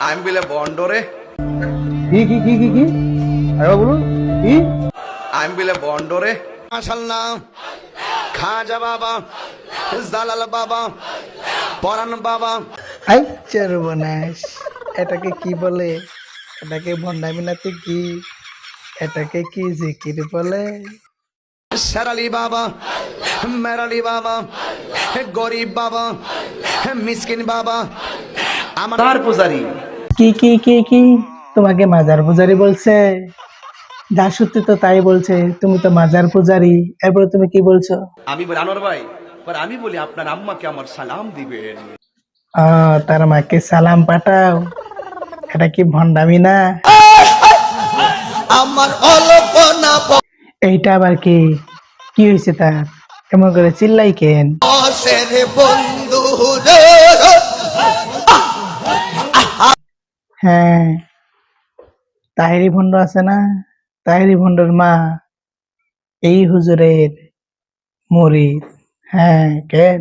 আমি বলে বন্ডরে কি কি কি কি কি? আরে বলুন কি? আমি বলে বন্ডরে মাশাল্লাহ। খাজা বাবা। জালাল বাবা। পরান বাবা। আই চারবনাস এটাকে কি বলে? এটাকে ভণ্ডামি নাতে কি? এটাকে কি জিকির বলে? শেরালি বাবা। মেরালি বাবা। গরিব বাবা। মিসকিন বাবা। তার পূজারি। কি কি কি কি? তোমাকে মাজার পূজারি বলছে। যা সত্যি তো তাই বলছে তুমি তো মাজার পূজারি। এরপরে তুমি কি বলছো? আমি বলি আনোয়ার ভাই এবার আমি বলি আপনার আম্মাকে আমার সালাম দিবেন। আহ, তার মাকে সালাম পাঠাও। এটা কি ভণ্ডামি না? আমার অলপনা এইটা আবার কি? কি হয়েছে তার? এমন করে চিল্লাই কেন বন্ধু রে। হ্যাঁ। তাহেরি ভণ্ড আছে না? তাহেরি ভণ্ডর মা। এই হুজুরের মরিদ হ্যাঁ কেন?